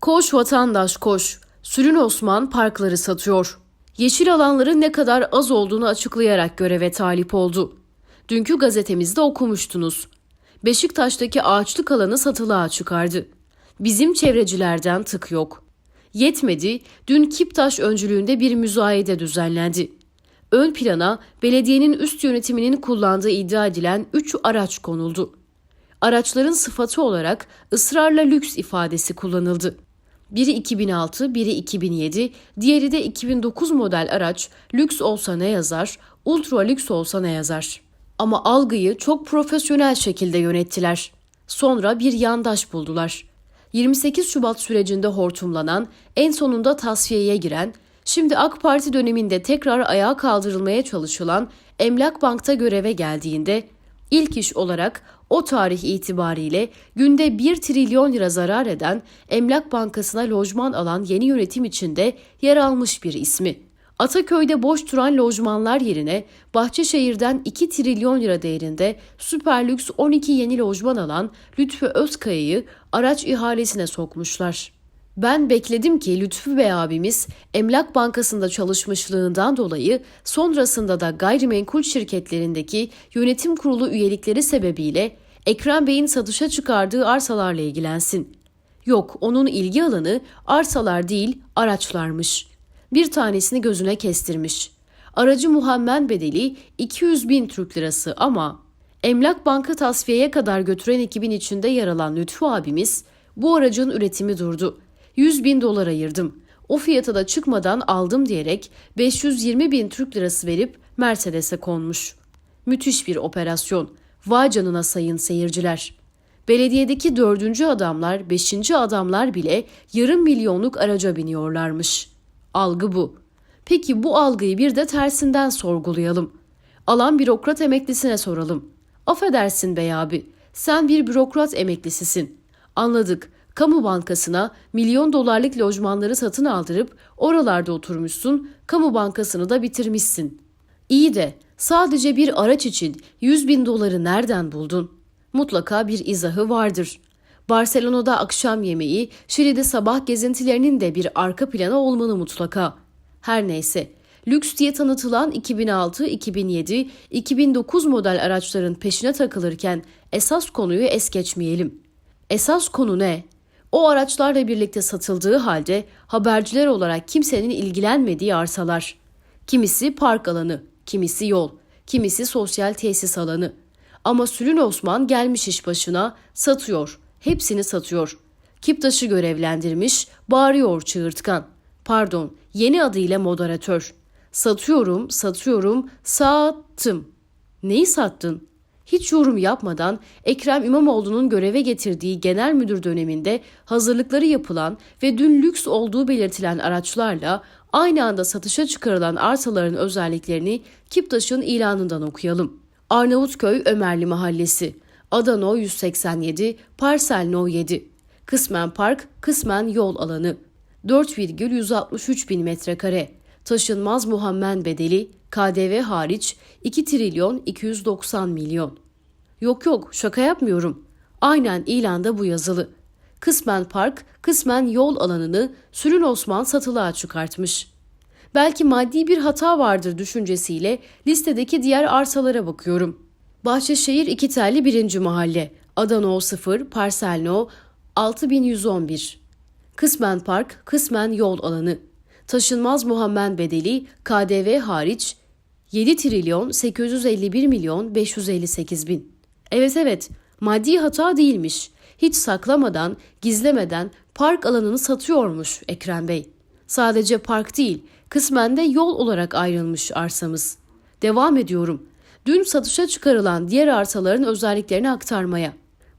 Koş vatandaş koş. Sürün Osman parkları satıyor. Yeşil alanların ne kadar az olduğunu açıklayarak göreve talip oldu. Dünkü gazetemizde okumuştunuz. Beşiktaş'taki ağaçlık alanı satılığa çıkardı. Bizim çevrecilerden tık yok. Yetmedi, dün Kiptaş öncülüğünde bir müzayede düzenlendi. Ön plana belediyenin üst yönetiminin kullandığı iddia edilen 3 araç konuldu. Araçların sıfatı olarak ısrarla lüks ifadesi kullanıldı. Biri 2006, biri 2007, diğeri de 2009 model araç lüks olsa ne yazar, ultra lüks olsa ne yazar. Ama algıyı çok profesyonel şekilde yönettiler. Sonra bir yandaş buldular. 28 Şubat sürecinde hortumlanan, en sonunda tasfiyeye giren, şimdi AK Parti döneminde tekrar ayağa kaldırılmaya çalışılan Emlak Bank'ta göreve geldiğinde ilk iş olarak o tarih itibariyle günde 1 trilyon lira zarar eden Emlak Bankası'na lojman alan yeni yönetim içinde yer almış bir ismi. Ataköy'de boş duran lojmanlar yerine Bahçeşehir'den 2 trilyon lira değerinde süper lüks 12 yeni lojman alan Lütfü Özkaya'yı araç ihalesine sokmuşlar. Ben bekledim ki Lütfü Bey abimiz Emlak Bankası'nda çalışmışlığından dolayı sonrasında da gayrimenkul şirketlerindeki yönetim kurulu üyelikleri sebebiyle Ekrem Bey'in satışa çıkardığı arsalarla ilgilensin. Yok, onun ilgi alanı arsalar değil, araçlarmış. Bir tanesini gözüne kestirmiş. Aracı muhammen bedeli 200 bin Türk lirası ama Emlak Banka tasfiyeye kadar götüren ekibin içinde yer alan Lütfü abimiz bu aracın üretimi durdu. 100 bin dolar ayırdım. O fiyata da çıkmadan aldım diyerek 520 bin Türk lirası verip Mercedes'e konmuş. Müthiş bir operasyon. Vay canına sayın seyirciler. Belediyedeki dördüncü adamlar, beşinci adamlar bile yarım milyonluk araca biniyorlarmış. Algı bu. Peki bu algıyı bir de tersinden sorgulayalım. Alan bürokrat emeklisine soralım. Affedersin bey abi, sen bir bürokrat emeklisisin. Anladık. Kamu bankasına milyon dolarlık lojmanları satın aldırıp oralarda oturmuşsun, kamu bankasını da bitirmişsin. İyi de sadece bir araç için 100 bin doları nereden buldun? Mutlaka bir izahı vardır. Barcelona'da akşam yemeği, Şili'de sabah gezintilerinin de bir arka planı olmalı mutlaka. Her neyse, lüks diye tanıtılan 2006, 2007, 2009 model araçların peşine takılırken esas konuyu es geçmeyelim. Esas konu ne? O araçlarla birlikte satıldığı halde haberciler olarak kimsenin ilgilenmediği arsalar. Kimisi park alanı, kimisi yol, kimisi sosyal tesis alanı. Ama Sülün Osman gelmiş iş başına, satıyor, hepsini satıyor. Kiptaş'ı görevlendirmiş, bağırıyor çığırtkan. Pardon, yeni adıyla moderatör. Satıyorum, satıyorum, sattım. Neyi sattın? Hiç yorum yapmadan Ekrem İmamoğlu'nun göreve getirdiği genel müdür döneminde hazırlıkları yapılan ve dün lüks olduğu belirtilen araçlarla aynı anda satışa çıkarılan arsaların özelliklerini Kiptaş'ın ilanından okuyalım. Arnavutköy Ömerli Mahallesi, Adano 187, Parsel No 7, kısmen park, kısmen yol alanı, 4,163 bin metrekare, taşınmaz muhammen bedeli, KDV hariç 2 trilyon 290 milyon. Yok yok şaka yapmıyorum. Aynen ilanda bu yazılı. Kısmen park, kısmen yol alanını Sürün Osman satılığa çıkartmış. Belki maddi bir hata vardır düşüncesiyle listedeki diğer arsalara bakıyorum. Bahçeşehir iki telli 1. mahalle, Adano 0, Parsel No 6111. Kısmen park, kısmen yol alanı. Taşınmaz muhammen bedeli KDV hariç 7 trilyon 851 milyon 558 bin. Evet evet maddi hata değilmiş. Hiç saklamadan, gizlemeden park alanını satıyormuş Ekrem Bey. Sadece park değil, kısmen de yol olarak ayrılmış arsamız. Devam ediyorum. Dün satışa çıkarılan diğer arsaların özelliklerini aktarmaya.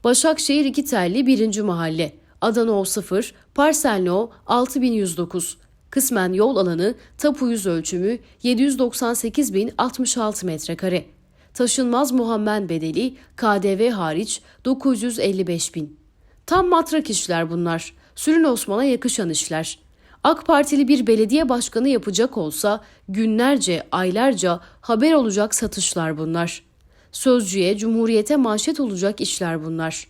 Başakşehir 2 telli 1. mahalle, Adana 0, Parsel No 6109. Kısmen yol alanı tapu yüz ölçümü 798.066 metrekare. Taşınmaz muhammen bedeli KDV hariç 955 bin. Tam matrak işler bunlar. Sürün Osman'a yakışan işler. AK Partili bir belediye başkanı yapacak olsa günlerce, aylarca haber olacak satışlar bunlar. Sözcüye, cumhuriyete manşet olacak işler bunlar.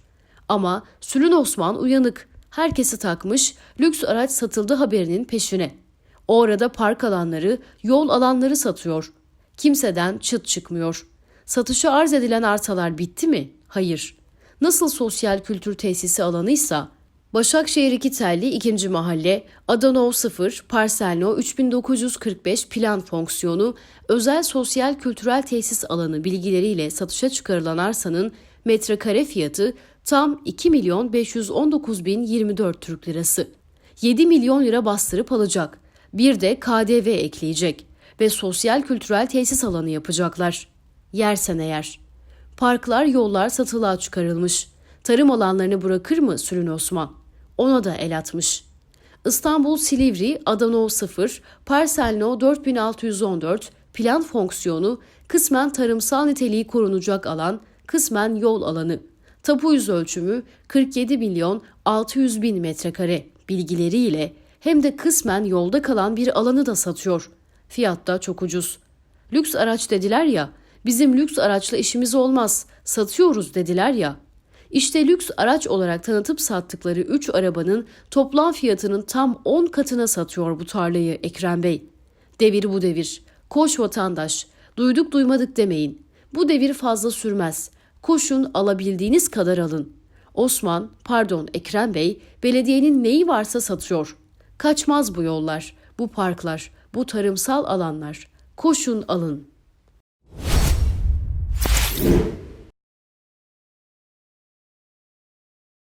Ama Sülün Osman uyanık. Herkesi takmış, lüks araç satıldı haberinin peşine. O arada park alanları, yol alanları satıyor. Kimseden çıt çıkmıyor. Satışa arz edilen arsalar bitti mi? Hayır. Nasıl sosyal kültür tesisi alanıysa, Başakşehir 2 telli 2. mahalle, Adanov 0, Parselno 3945 plan fonksiyonu, özel sosyal kültürel tesis alanı bilgileriyle satışa çıkarılan arsanın metrekare fiyatı tam 2 milyon 519 bin 24 Türk lirası. 7 milyon lira bastırıp alacak. Bir de KDV ekleyecek ve sosyal kültürel tesis alanı yapacaklar. Yersen eğer. Parklar, yollar satılığa çıkarılmış. Tarım alanlarını bırakır mı Sürün Osman? Ona da el atmış. İstanbul Silivri Adanov 0, Parselno 4614 plan fonksiyonu kısmen tarımsal niteliği korunacak alan, kısmen yol alanı. Tapu yüz ölçümü 47 milyon 600 bin metrekare bilgileriyle hem de kısmen yolda kalan bir alanı da satıyor. Fiyat da çok ucuz. Lüks araç dediler ya, bizim lüks araçla işimiz olmaz, satıyoruz dediler ya. İşte lüks araç olarak tanıtıp sattıkları 3 arabanın toplam fiyatının tam 10 katına satıyor bu tarlayı Ekrem Bey. Devir bu devir. Koş vatandaş. Duyduk duymadık demeyin. Bu devir fazla sürmez. Koşun alabildiğiniz kadar alın. Osman, pardon Ekrem Bey, belediyenin neyi varsa satıyor. Kaçmaz bu yollar, bu parklar, bu tarımsal alanlar. Koşun alın.